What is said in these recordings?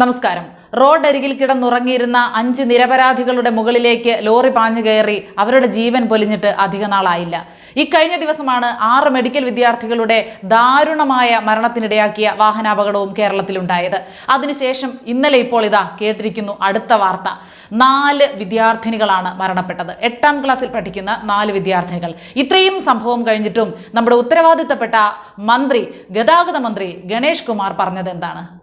നമസ്കാരം. റോഡരികിൽ കിടന്നുറങ്ങിയിരുന്ന അഞ്ച് നിരപരാധികളുടെ മുകളിലേക്ക് ലോറി പാഞ്ഞു കയറി അവരുടെ ജീവൻ പൊലിഞ്ഞിട്ട് അധിക നാളായില്ല. ഇക്കഴിഞ്ഞ ദിവസമാണ് ആറ് മെഡിക്കൽ വിദ്യാർത്ഥികളുടെ ദാരുണമായ മരണത്തിനിടയാക്കിയ വാഹനാപകടവും കേരളത്തിലുണ്ടായത്. അതിനുശേഷം ഇന്നലെ ഇപ്പോൾ ഇതാ കേട്ടിരിക്കുന്നു അടുത്ത വാർത്ത. നാല് വിദ്യാർത്ഥിനികളാണ് മരണപ്പെട്ടത്. എട്ടാം ക്ലാസ്സിൽ പഠിക്കുന്ന നാല് വിദ്യാർത്ഥിനികൾ. ഇത്രയും സംഭവം കഴിഞ്ഞിട്ടും നമ്മുടെ ഉത്തരവാദിത്തപ്പെട്ട മന്ത്രി ഗതാഗത മന്ത്രി ഗണേഷ് കുമാർ പറഞ്ഞത് എന്താണ്?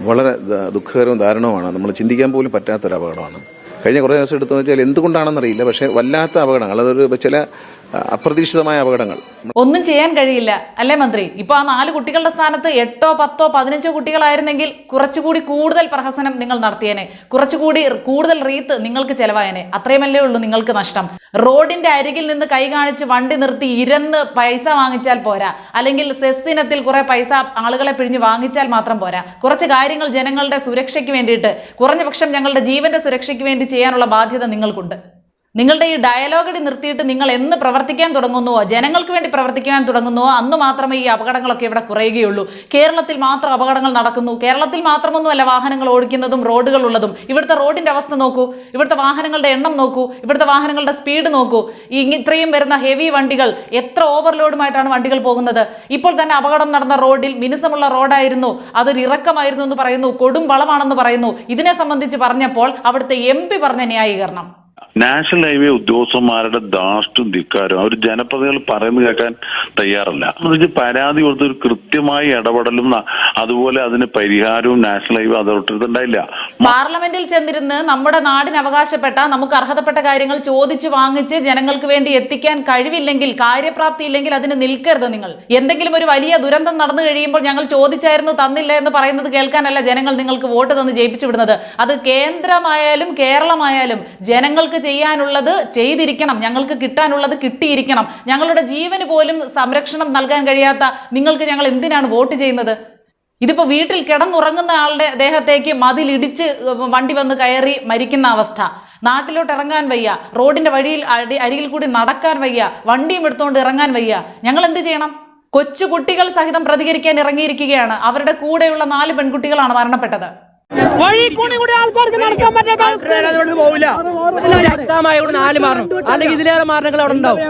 വളരെ ദുഃഖകരവും ദാരുണവുമാണ്. നമ്മൾ ചിന്തിക്കാൻ പോലും പറ്റാത്തൊരു അപകടമാണ് കഴിഞ്ഞ കുറേ ദിവസം എടുത്തു വെച്ചാൽ എന്തുകൊണ്ടാണെന്നറിയില്ല. പക്ഷേ വല്ലാത്ത അപകടങ്ങൾ. അതൊരു ചില അപ്രതീക്ഷിതമായ അപകടങ്ങൾ. ഒന്നും ചെയ്യാൻ കഴിയില്ല. അല്ലേ മന്ത്രി? ഇപ്പൊ ആ നാല് കുട്ടികളുടെ സ്ഥാനത്ത് എട്ടോ പത്തോ പതിനഞ്ചോ കുട്ടികളായിരുന്നെങ്കിൽ കുറച്ചുകൂടി കൂടുതൽ പ്രഹസനം നിങ്ങൾ നടത്തിയേനെ. കുറച്ചുകൂടി കൂടുതൽ റീത്ത് നിങ്ങൾക്ക് ചെലവായനെ. അത്രയുമല്ലേ ഉള്ളൂ നിങ്ങൾക്ക് നഷ്ടം. റോഡിന്റെ അരികിൽ നിന്ന് കൈ കാണിച്ച് വണ്ടി നിർത്തി ഇരന്ന് പൈസ വാങ്ങിച്ചാൽ പോരാ. അല്ലെങ്കിൽ സെസ്സിനത്തിൽ കുറെ പൈസ ആളുകളെ പിഴിഞ്ഞ് വാങ്ങിച്ചാൽ മാത്രം പോരാ. കുറച്ച് കാര്യങ്ങൾ ജനങ്ങളുടെ സുരക്ഷയ്ക്ക് വേണ്ടിയിട്ട് കുറഞ്ഞ പക്ഷം ഞങ്ങളുടെ ജീവന്റെ സുരക്ഷയ്ക്ക് വേണ്ടി ചെയ്യാനുള്ള ബാധ്യത നിങ്ങൾക്കുണ്ട്. നിങ്ങളുടെ ഈ ഡയലോഗടി നിർത്തിയിട്ട് നിങ്ങൾ എന്ന് പ്രവർത്തിക്കാൻ തുടങ്ങുന്നുവോ? ജനങ്ങൾക്ക് വേണ്ടി പ്രവർത്തിക്കാൻ തുടങ്ങുന്നുവോ? അന്ന് മാത്രമേ ഈ അപകടങ്ങളൊക്കെ ഇവിടെ കുറയുകയുള്ളൂ. കേരളത്തിൽ മാത്രം അപകടങ്ങൾ നടക്കുന്നു. കേരളത്തിൽ മാത്രമൊന്നുമല്ല വാഹനങ്ങൾ ഓടിക്കുന്നതും റോഡുകൾ ഉള്ളതും. ഇവിടുത്തെ റോഡിന്റെ അവസ്ഥ നോക്കൂ. ഇവിടുത്തെ വാഹനങ്ങളുടെ എണ്ണം നോക്കൂ. ഇവിടുത്തെ വാഹനങ്ങളുടെ സ്പീഡ് നോക്കൂ. ഈ ഇത്രയും വരുന്ന ഹെവി വണ്ടികൾ എത്ര ഓവർലോഡുമായിട്ടാണ് വണ്ടികൾ പോകുന്നത്? ഇപ്പോൾ തന്നെ അപകടം നടന്ന റോഡിൽ മിനുസമുള്ള റോഡായിരുന്നു. അതൊരു ഇറക്കമായിരുന്നു എന്ന് പറയുന്നു. കൊടും വളമാണെന്ന് പറയുന്നു. ഇതിനെ സംബന്ധിച്ച് പറഞ്ഞപ്പോൾ അവിടുത്തെ എം പറഞ്ഞ ന്യായീകരണം. നാഷണൽ ഹൈവേ ഉദ്യോഗസ്ഥന്മാരുടെ ദാഷ്ടും ധിക്കാരും. അവർ ജനപ്രതിനിധികൾ പറയുന്നത് കേൾക്കാൻ തയ്യാറല്ല. പരാതി കൊടുത്ത് ഒരു കൃത്യമായി ഇടപെടലും അതുപോലെ അതിന് പരിഹാരവും നാഷണൽ ഹൈവേ അതോറിറ്റി ഉണ്ടായില്ല പാർലമെന്റിൽ ചെന്നിരുന്ന് നമ്മുടെ നാടിന് അവകാശപ്പെട്ട നമുക്ക് അർഹതപ്പെട്ട കാര്യങ്ങൾ ചോദിച്ചു വാങ്ങിച്ച് ജനങ്ങൾക്ക് വേണ്ടി എത്തിക്കാൻ കഴിവില്ലെങ്കിൽ കാര്യപ്രാപ്തി ഇല്ലെങ്കിൽ അതിന് നിൽക്കരുത് നിങ്ങൾ. എന്തെങ്കിലും ഒരു വലിയ ദുരന്തം നടന്നു കഴിയുമ്പോൾ ഞങ്ങൾ ചോദിച്ചായിരുന്നു തന്നില്ല എന്ന് പറയുന്നത് കേൾക്കാനല്ല ജനങ്ങൾ നിങ്ങൾക്ക് വോട്ട് തന്ന് ജയിപ്പിച്ചു വിടുന്നത്. അത് കേന്ദ്രമായാലും കേരളമായാലും ജനങ്ങൾക്ക് ചെയ്യാനുള്ളത് ചെയ്തിരിക്കണം. ഞങ്ങൾക്ക് കിട്ടാനുള്ളത് കിട്ടിയിരിക്കണം. ഞങ്ങളുടെ ജീവന് പോലും സംരക്ഷണം നൽകാൻ കഴിയാത്ത നിങ്ങൾക്ക് ഞങ്ങൾ എന്തിനാണ് വോട്ട് ചെയ്യുന്നത്? ഇതിപ്പോ വീട്ടിൽ കിടന്നുറങ്ങുന്ന ആളുടെ ദേഹത്തേക്ക് മതിലിടിച്ച് വണ്ടി വന്ന് കയറി മരിക്കുന്ന അവസ്ഥ. നാട്ടിലോട്ട് ഇറങ്ങാൻ വയ്യ. റോഡിന്റെ വഴിയിൽ അടി- അരികിൽ കൂടി നടക്കാൻ വയ്യ. വണ്ടിയും എടുത്തുകൊണ്ട് ഇറങ്ങാൻ വയ്യ. ഞങ്ങൾ എന്ത് ചെയ്യണം? കൊച്ചു കുട്ടികൾ സഹിതം പ്രതികരിക്കാൻ ഇറങ്ങിയിരിക്കുകയാണ്. അവരുടെ കൂടെയുള്ള നാല് പെൺകുട്ടികളാണ് മരണപ്പെട്ടത്. വഴി കൂടി കൂടി ആൾക്കാർക്ക് നടക്കാൻ പറ്റാത്ത പോവില്ല. നാല് മാറണം അല്ലെങ്കിൽ ഇതിലേറെ മാരണങ്ങൾ അവിടെ ഉണ്ടാവും.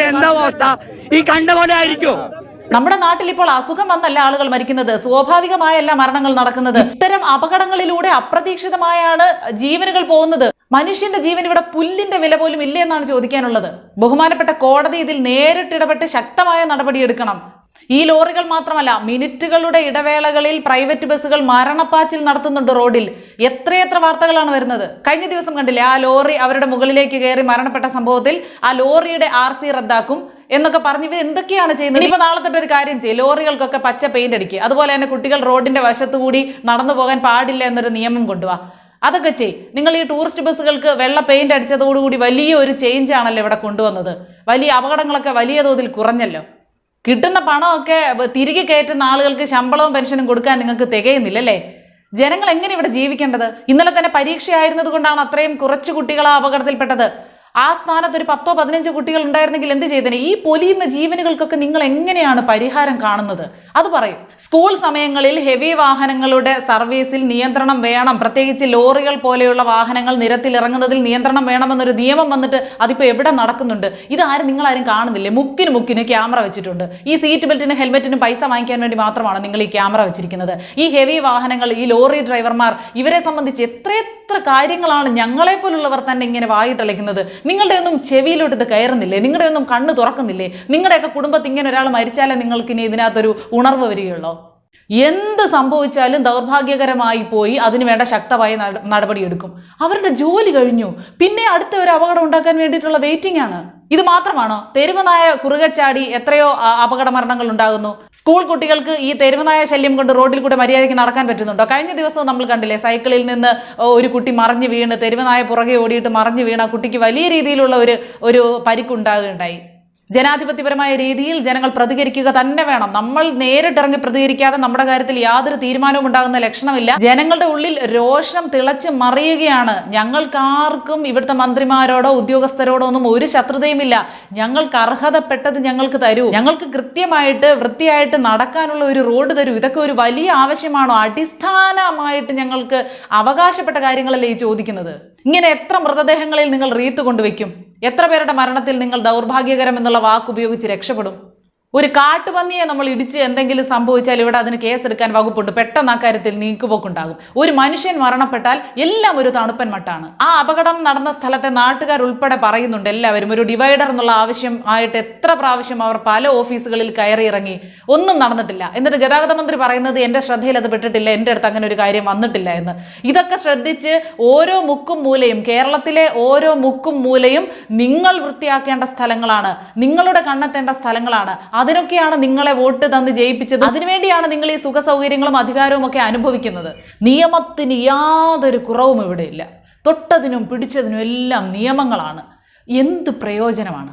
എന്താ അവസ്ഥ? ഈ കണ്ട പോലെ ആയിരിക്കും. നമ്മുടെ നാട്ടിൽ ഇപ്പോൾ അസുഖം വന്നല്ല ആളുകൾ മരിക്കുന്നത്? സ്വാഭാവികമായല്ല മരണങ്ങൾ നടക്കുന്നത്. ഇത്തരം അപകടങ്ങളിലൂടെ അപ്രതീക്ഷിതമായാണ് ജീവനുകൾ പോകുന്നത്. മനുഷ്യന്റെ ജീവൻ ഇവിടെ പുല്ലിന്റെ വില പോലും ഇല്ല എന്നാണ് ചോദിക്കാനുള്ളത്. ബഹുമാനപ്പെട്ട കോടതി ഇതിൽ നേരിട്ടിടപെട്ട് ശക്തമായ നടപടിയെടുക്കണം ഈ ലോറികൾ മാത്രമല്ല മിനിറ്റുകളുടെ ഇടവേളകളിൽ പ്രൈവറ്റ് ബസ്സുകൾ മരണപ്പാച്ചിൽ നടത്തുന്നുണ്ട് റോഡിൽ. എത്രയെത്ര വാർത്തകളാണ് വരുന്നത്? കഴിഞ്ഞ ദിവസം കണ്ടില്ലേ ആ ലോറി അവരുടെ മുകളിലേക്ക് കയറി മരണപ്പെട്ട സംഭവത്തിൽ ആ ലോറിയുടെ ആർ റദ്ദാക്കും. എന്നൊക്കെ പറഞ്ഞ് ഇവർ എന്തൊക്കെയാണ് ചെയ്യുന്നത്? ഇപ്പൊ നാളെ തൊട്ട് ഒരു കാര്യം ചെയ്യും. ലോറികൾക്കൊക്കെ പച്ച പെയിന്റ് അടിക്കുക അതുപോലെ തന്നെ കുട്ടികൾ റോഡിന്റെ വശത്തുകൂടി നടന്നു പോകാൻ പാടില്ല എന്നൊരു നിയമം കൊണ്ടുപോവാ അതൊക്കെ ചെയ് നിങ്ങൾ ഈ ടൂറിസ്റ്റ് ബസ്സുകൾക്ക് വെള്ള പെയിന്റ് അടിച്ചതോടുകൂടി വലിയ ഒരു ചേഞ്ച് ആണല്ലോ ഇവിടെ കൊണ്ടുവന്നത്. വലിയ അപകടങ്ങളൊക്കെ വലിയ തോതിൽ കുറഞ്ഞല്ലോ. കിട്ടുന്ന പണമൊക്കെ തിരികെ കയറ്റുന്ന ആളുകൾക്ക് ശമ്പളവും പെൻഷനും കൊടുക്കാൻ നിങ്ങൾക്ക് തികയുന്നില്ലല്ലേ? ജനങ്ങൾ എങ്ങനെ ഇവിടെ ജീവിക്കേണ്ടത്? ഇന്നലെ തന്നെ പരീക്ഷയായിരുന്നത് കൊണ്ടാണ് അത്രയും കുറച്ച് കുട്ടികൾ ആ അപകടത്തിൽപ്പെട്ടത്. ആ സ്ഥാനത്ത് ഒരു പത്തോ പതിനഞ്ചോ കുട്ടികൾ ഉണ്ടായിരുന്നെങ്കിൽ എന്ത് ചെയ്തേനെ? ഈ പൊലിയുന്ന ജീവനുകൾക്കൊക്കെ നിങ്ങൾ എങ്ങനെയാണ് പരിഹാരം കാണുന്നത്? അത് പറയും. സ്കൂൾ സമയങ്ങളിൽ ഹെവി വാഹനങ്ങളുടെ സർവീസിൽ നിയന്ത്രണം വേണം. പ്രത്യേകിച്ച് ലോറികൾ പോലെയുള്ള വാഹനങ്ങൾ നിരത്തിൽ ഇറങ്ങുന്നതിൽ നിയന്ത്രണം വേണമെന്നൊരു നിയമം വന്നിട്ട് അതിപ്പോൾ എവിടെ നടക്കുന്നുണ്ട്? ഇതാരും നിങ്ങളാരും കാണുന്നില്ലേ? മുക്കിന് മുക്കിന് ക്യാമറ വെച്ചിട്ടുണ്ട്. ഈ സീറ്റ് ബെൽറ്റിനും ഹെൽമെറ്റിനും പൈസ വാങ്ങിക്കാൻ വേണ്ടി മാത്രമാണ് നിങ്ങൾ ഈ ക്യാമറ വെച്ചിരിക്കുന്നത്. ഈ ഹെവി വാഹനങ്ങൾ ഈ ലോറി ഡ്രൈവർമാർ ഇവരെ സംബന്ധിച്ച് എത്ര കാര്യങ്ങളാണ് ഞങ്ങളെ പോലുള്ളവർ തന്നെ ഇങ്ങനെ വായിട്ടലയ്ക്കുന്നത്? നിങ്ങളുടെ ഒന്നും ചെവിയിലോട്ട് കയറുന്നില്ലേ? നിങ്ങളുടെ ഒന്നും കണ്ണ് തുറക്കുന്നില്ലേ? നിങ്ങളുടെയൊക്കെ കുടുംബത്തിൽ ഇങ്ങനെ ഒരാൾ മരിച്ചാലേ നിങ്ങൾക്ക് ഇനി ഇതിനകത്തൊരു ഉണർവ് വരികയുള്ളൂ? എന്ത് സംഭവിച്ചാലും ദൗർഭാഗ്യകരമായി പോയി അതിന് വേണ്ട ശക്തമായ നടപടി എടുക്കും. അവരുടെ ജോലി കഴിഞ്ഞു. പിന്നെ അടുത്ത ഒരു അപകടം ഉണ്ടാക്കാൻ വേണ്ടിയിട്ടുള്ള വെയിറ്റിംഗ് ആണ്. ഇത് മാത്രമാണോ? തെരുവനായ കുറുകച്ചാടി എത്രയോ അപകട മരണങ്ങൾ ഉണ്ടാകുന്നു. സ്കൂൾ കുട്ടികൾക്ക് ഈ തെരുവനായ ശല്യം കൊണ്ട് റോഡിൽ കൂടെ മര്യാദയ്ക്ക് നടക്കാൻ പറ്റുന്നുണ്ടോ? കഴിഞ്ഞ ദിവസം നമ്മൾ കണ്ടില്ലേ സൈക്കിളിൽ നിന്ന് ഒരു കുട്ടി മറിഞ്ഞു വീണ് തെരുവനായ പുറകെ ഓടിയിട്ട് മറിഞ്ഞു വീണ ആ കുട്ടിക്ക് വലിയ രീതിയിലുള്ള ഒരു ഒരു പരിക്കുണ്ടാകുകയുണ്ടായി. ജനാധിപത്യപരമായ രീതിയിൽ ജനങ്ങൾ പ്രതികരിക്കുക തന്നെ വേണം. നമ്മൾ നേരിട്ടിറങ്ങി പ്രതികരിക്കാതെ നമ്മുടെ കാര്യത്തിൽ യാതൊരു തീരുമാനവും ഉണ്ടാകുന്ന ലക്ഷണമില്ല. ജനങ്ങളുടെ ഉള്ളിൽ രോഷം തിളച്ച് മറിയുകയാണ്. ഞങ്ങൾക്കാർക്കും ഇവിടുത്തെ മന്ത്രിമാരോടോ ഉദ്യോഗസ്ഥരോടോ ഒന്നും ഒരു ശത്രുതയുമില്ല. ഞങ്ങൾക്ക് അർഹതപ്പെട്ടത് ഞങ്ങൾക്ക് തരൂ. ഞങ്ങൾക്ക് കൃത്യമായിട്ട് വൃത്തിയായിട്ട് നടക്കാനുള്ള ഒരു റോഡ് തരൂ. ഇതൊക്കെ ഒരു വലിയ ആവശ്യമാണോ? അടിസ്ഥാനമായിട്ട് ഞങ്ങൾക്ക് അവകാശപ്പെട്ട കാര്യങ്ങളല്ലേ ഈ ചോദിക്കുന്നത്? ഇങ്ങനെ എത്ര മൃതദേഹങ്ങളിൽ നിങ്ങൾ റീത്ത് കൊണ്ടുവയ്ക്കും? എത്ര പേരുടെ മരണത്തിൽ നിങ്ങൾ ദൗർഭാഗ്യകരം എന്നുള്ള വാക്ക് ഉപയോഗിച്ച് രക്ഷപ്പെടും? ഒരു കാട്ടുപന്നിയെ നമ്മൾ ഇടിച്ച് എന്തെങ്കിലും സംഭവിച്ചാൽ ഇവിടെ അതിന് കേസെടുക്കാൻ വകുപ്പുണ്ട്. പെട്ടെന്ന് ആ കാര്യത്തിൽ നീക്കുപോക്കുണ്ടാകും. ഒരു മനുഷ്യൻ മരണപ്പെട്ടാൽ എല്ലാം ഒരു തണുപ്പൻ മട്ടാണ്. ആ അപകടം നടന്ന സ്ഥലത്തെ നാട്ടുകാർ ഉൾപ്പെടെ പറയുന്നുണ്ട് എല്ലാവരും. ഒരു ഡിവൈഡർ എന്നുള്ള ആവശ്യം ആയിട്ട് എത്ര പ്രാവശ്യം അവർ പല ഓഫീസുകളിൽ കയറി ഇറങ്ങി ഒന്നും നടന്നിട്ടില്ല. എന്നിട്ട് ഗതാഗത മന്ത്രി പറയുന്നത് എന്റെ ശ്രദ്ധയിൽ അത് പെട്ടിട്ടില്ല എന്റെ അടുത്ത് അങ്ങനെ ഒരു കാര്യം വന്നിട്ടില്ല എന്ന്. ഇതൊക്കെ ശ്രദ്ധിച്ച് ഓരോ മുക്കും മൂലയും കേരളത്തിലെ ഓരോ മുക്കും മൂലയും നിങ്ങൾ വൃത്തിയാക്കേണ്ട സ്ഥലങ്ങളാണ്. നിങ്ങളുടെ കണ്ണെത്തേണ്ട സ്ഥലങ്ങളാണ്. അതിനൊക്കെയാണ് നിങ്ങളെ വോട്ട് തന്ന് ജയിപ്പിച്ചത്. അതിനുവേണ്ടിയാണ് നിങ്ങൾ ഈ സുഖ സൗകര്യങ്ങളും അധികാരവും ഒക്കെ അനുഭവിക്കുന്നത്. നിയമത്തിന് യാതൊരു കുറവും ഇവിടെ ഇല്ല തൊട്ടതിനും പിടിച്ചതിനും എല്ലാം നിയമങ്ങളാണ്. എന്ത് പ്രയോജനമാണ്?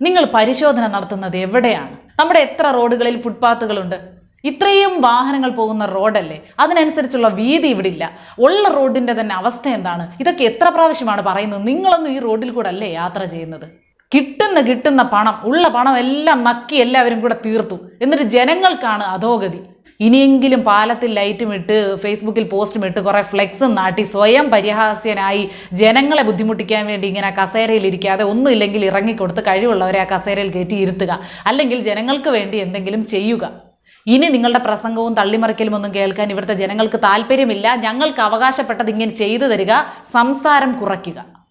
നിങ്ങൾ പരിശോധന നടത്തുന്നത് എവിടെയാണ്? നമ്മുടെ എത്ര റോഡുകളിൽ ഫുട്പാത്തുകളുണ്ട്? ഇത്രയും വാഹനങ്ങൾ പോകുന്ന റോഡല്ലേ? അതിനനുസരിച്ചുള്ള വീതി ഇവിടെ ഇല്ല ഉള്ള റോഡിന്റെ തന്നെ അവസ്ഥ എന്താണ്? ഇതൊക്കെ എത്ര പ്രാവശ്യമാണ് പറയുന്നത്? നിങ്ങളൊന്നും ഈ റോഡിൽ കൂടെ അല്ലേ യാത്ര ചെയ്യുന്നത്? കിട്ടുന്ന കിട്ടുന്ന പണം ഉള്ള പണം എല്ലാം നക്കി എല്ലാവരും കൂടെ തീർത്തു. എന്നിട്ട് ജനങ്ങൾക്കാണ് അധോഗതി. ഇനിയെങ്കിലും പാലത്തിൽ ലൈറ്റും ഇട്ട് ഫേസ്ബുക്കിൽ പോസ്റ്റും ഇട്ട് കുറെ ഫ്ലെക്സും നാട്ടി സ്വയം പരിഹാസ്യനായി ജനങ്ങളെ ബുദ്ധിമുട്ടിക്കാൻ വേണ്ടി ഇങ്ങനെ കസേരയിൽ ഇരിക്കാതെ ഒന്നുമില്ലെങ്കിൽ ഇറങ്ങിക്കൊടുത്ത് കഴിവുള്ളവരെ ആ കസേരയിൽ കയറ്റി ഇരുത്തുക. അല്ലെങ്കിൽ ജനങ്ങൾക്ക് വേണ്ടി എന്തെങ്കിലും ചെയ്യുക. ഇനി നിങ്ങളുടെ പ്രസംഗവും തള്ളിമറിക്കലും ഒന്നും കേൾക്കാൻ ഇവിടുത്തെ ജനങ്ങൾക്ക് താല്പര്യമില്ല. ഞങ്ങൾക്ക് അവകാശപ്പെട്ടത് ഇങ്ങനെ ചെയ്തു തരിക സംസാരം കുറയ്ക്കുക.